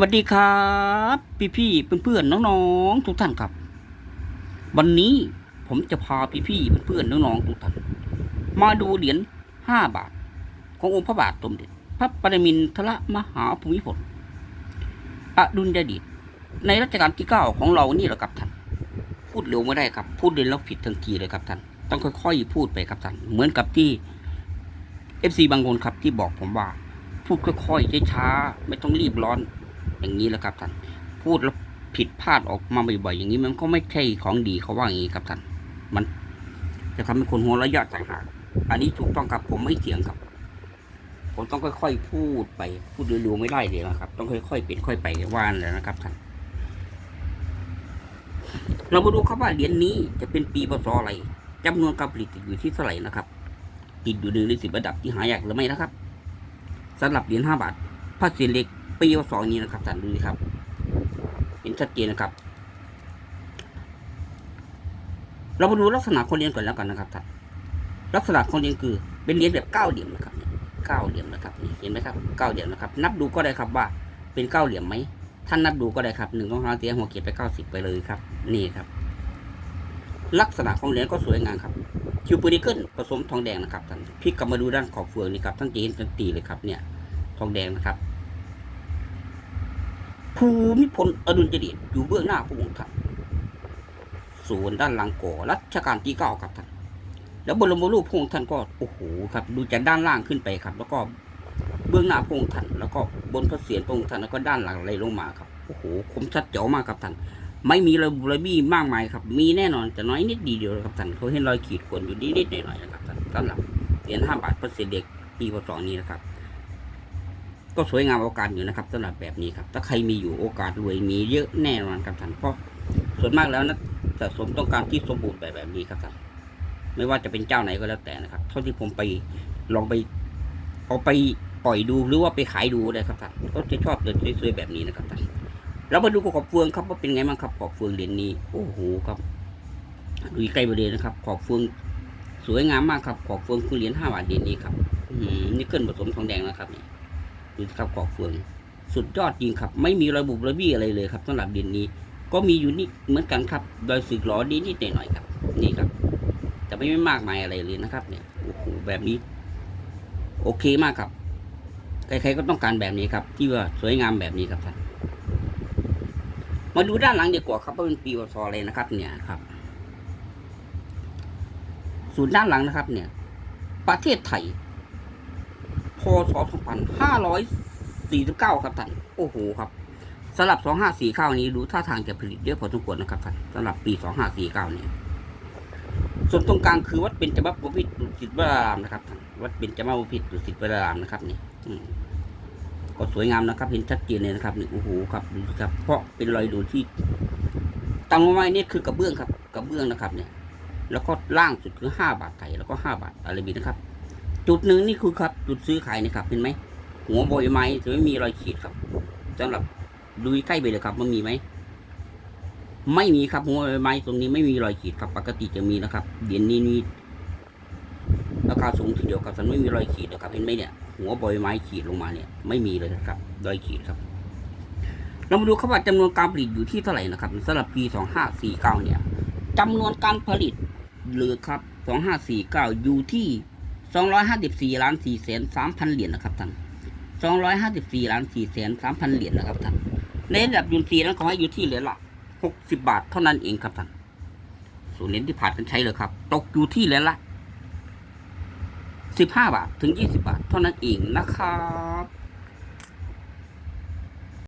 สวัสดีครับ พี่พี่เพื่อนๆน้องๆทุกท่านครับ วันนี้ผมจะพาพี่พี่เพื่อนๆน้องๆทุกท่านมาดูเหรียญห้าบาท ขององค์พระบาทสมเด็จพระปรมินทรมหาภูมิพลอดุลยเดชในรัชกาลที่เก้าของเรานี่แหละครับท่าน พูดเร็วไม่ได้ครับ พูดเร็วแล้วผิดทันทีเลยครับท่าน ต้องค่อยๆพูดไปครับท่าน เหมือนกับที่เอฟซีบางคนครับที่บอกผมว่า พูดค่อยๆช้าๆไม่ต้องรีบร้อน อย่างนี้แหละครับท่าน พูดแล้วผิดพลาดออกมาบ่อยๆอย่างนี้มันก็ไม่ใช่ของดีเขาว่าอย่างนี้ครับท่าน มันจะทำให้คนหัวระยะต่างหากอันนี้ถูกต้องครับผมไม่เถียงครับ ผมต้องค่อยๆพูดไป พูดเร็วๆไม่ได้เลยนะครับ ต้องค่อยๆเป็นค่อยไปว่านแล้วนะครับท่าน เรามาดูครับว่าเหรียญนี้จะเป็นปีพศอะไรจำนวนการผลิตติดอยู่ที่เท่าไหร่นะครับ ติดอยู่หนึ่งในสิบระดับที่หายากหรือไม่นะครับสำหรับเหรียญห้าบาทพระเศษเล็ก ปีพศนี้นะครับท่านดูสิครับ เห็นชัดเจนนะครับ เรามาดูลักษณะคนเรียนก่อนแล้วกันนะครับท่านลักษณะคนเรียนคือ เป็นเหรียญแบบเก้าเหลี่ยมนะครับเก้าเหลี่ยมนะครับเห็นไหมครับเก้าเหลี่ยมนะครับ นับดูก็ได้ครับว่า เป็นเก้าเหลี่ยมไหมท่านนับดูก็ได้ครับหนึ่งสองสามสี่ห้าหัวเกียรไปเก้าสิบไปเลยครับ นี่ครับ ลักษณะของเหรียญก็สวยงามครับคิวปูนิเกิลผสมทองแดงนะครับท่านพี่กลับมาดูด้านขอบเฟืองนี่ครับท่านจะเห็นทันทีเลยครับ เนี่ย ทองแดงนะครับ ภูมิพลอดุลยเดชอยู่เบื้องหน้าพระองค์ท่านส่วนด้านหลังก่อรัชกาลที่เก้าครับท่านแล้วบรมรูปพระองค์ท่านก็โอ้โหครับ ดูจากด้านล่างขึ้นไปครับ แล้วก็เบื้องหน้าพระองค์ท่านแล้วก็บนพระเศียรพระองค์ท่านแล้วก็ด้านหลังไหลลงมาครับโอ้โหคมชัดเจ๋วมากครับท่านไม่มีระบุระบี้มากมายครับ มีแน่นอนแต่น้อยนิดดีเดียวครับท่านเขาเห็นรอยขีดข่วนอยู่นิดๆหน่อยๆนะครับท่านสำหรับเหรียญห้าบาทพระเศษเด็กปีพศนี้นะครับ ก็สวยงามโอกาสอยู่นะครับสำหรับแบบนี้ครับ ถ้าใครมีอยู่โอกาสรวยมีเยอะแน่นอนครับท่านเพราะส่วนมากแล้วนะสะสมต้องการที่สมบูรณ์แบบแบบนี้ครับท่านไม่ว่าจะเป็นเจ้าไหนก็แล้วแต่นะครับ เท่าที่ผมไปลองไปเอาไปปล่อยดูหรือว่าไปขายดูเลยครับท่านก็จะชอบเลยสวยๆแบบนี้นะครับท่านเรามาดูขอบเฟืองครับว่าเป็นไงบ้างครับขอบเฟืองเหรียญนี้โอ้โหครับดูใกล้บริเวณนะครับ ขอบเฟืองสวยงามมากครับขอบเฟืองคือเหรียญห้าบาทเหรียญนี้ครับอืมนี่เกิลผสมทองแดงนะครับนี่ ดูสิครับกอกเฟืองสุดยอดจริงครับ ไม่มีระบุระบี้อะไรเลยครับสำหรับดินนี้ ก็มีอยู่นี่เหมือนกันครับ โดยสึกหลอดีนิดหน่อยๆครับ นี่ครับ แต่ไม่ไม่มากมายอะไรเลยนะครับ เนี่ยโอ้โหแบบนี้ โอเคมากครับใครๆก็ต้องการแบบนี้ครับ ที่ว่าสวยงามแบบนี้ครับท่านมาดูด้านหลังดีกว่าครับว่าเป็นปีวศอะไรนะครับ เนี่ยครับส่วนด้านหลังนะครับ เนี่ย ประเทศไทย ศ2549 ครับท่านโอ้โหครับสำหรับ 2549 นี้ดูท่าทางจะผลิตเยอะพอสมควรนะครับท่านสำหรับปี 2549เนี่ยส่วนตรงกลางคือวัดเป็นจมาบพิตรดุสิตวรารามนะครับท่านวัดเป็นจมาบพิตรดุสิตวรารามนะครับนี่ก็สวยงามนะครับ เห็นชัดเจนเลยนะครับนี่โอ้โหครับดูครับ เพราะเป็นรอยดูที่ตามลงมาเนี่คือกระเบื้องครับกระเบื้องนะครับ เนี่ย แล้วก็ล่างสุดคือห้าบาทไทยแล้วก็ห้าบาทอารบีนะครับ จุดหนึ่งนี่คือครับ จุดซื้อขายนะครับเห็นไหมหัวโบยไม้จะไม่มีรอยขีดครับสำหรับดูใกล้ไปเลยครับมันมีไหมไม่มีครับหัวโบยไม้ตรงนี้ไม่มีรอยขีดครับปกติจะมีนะครับเหรียญนี้นี่ราคาสูงทีเดียวครับแต่ไม่มีรอยขีดนะครับเห็นไหมเนี่ย หัวโบยไม้ขีดลงมาเนี่ย ไม่มีเลยนะครับรอยขีดครับ เรามาดูครับว่าจำนวนการผลิตอยู่ที่เท่าไหร่นะครับสำหรับปีสองห้าสี่เก้าเนี่ยจำนวนการผลิตเหลือครับสองห้าสี่เก้าอยู่ที่ สองร้อยห้าสิบสี่ล้านสี่แสนสามพันเหรียญนะครับท่านสองร้อยห้าสิบสี่ล้านสี่แสนสามพันเหรียญนะครับท่านในระดับยูนซีนั้นขอให้อยู่ที่เหรียญละหกสิบบาทเท่านั้นเองครับท่านส่วนเหรียญที่ผ่านกันใช้เลยครับ ตกอยู่ที่เหรียญละสิบห้าบาทถึงยี่สิบาทเท่านั้นเองนะครับ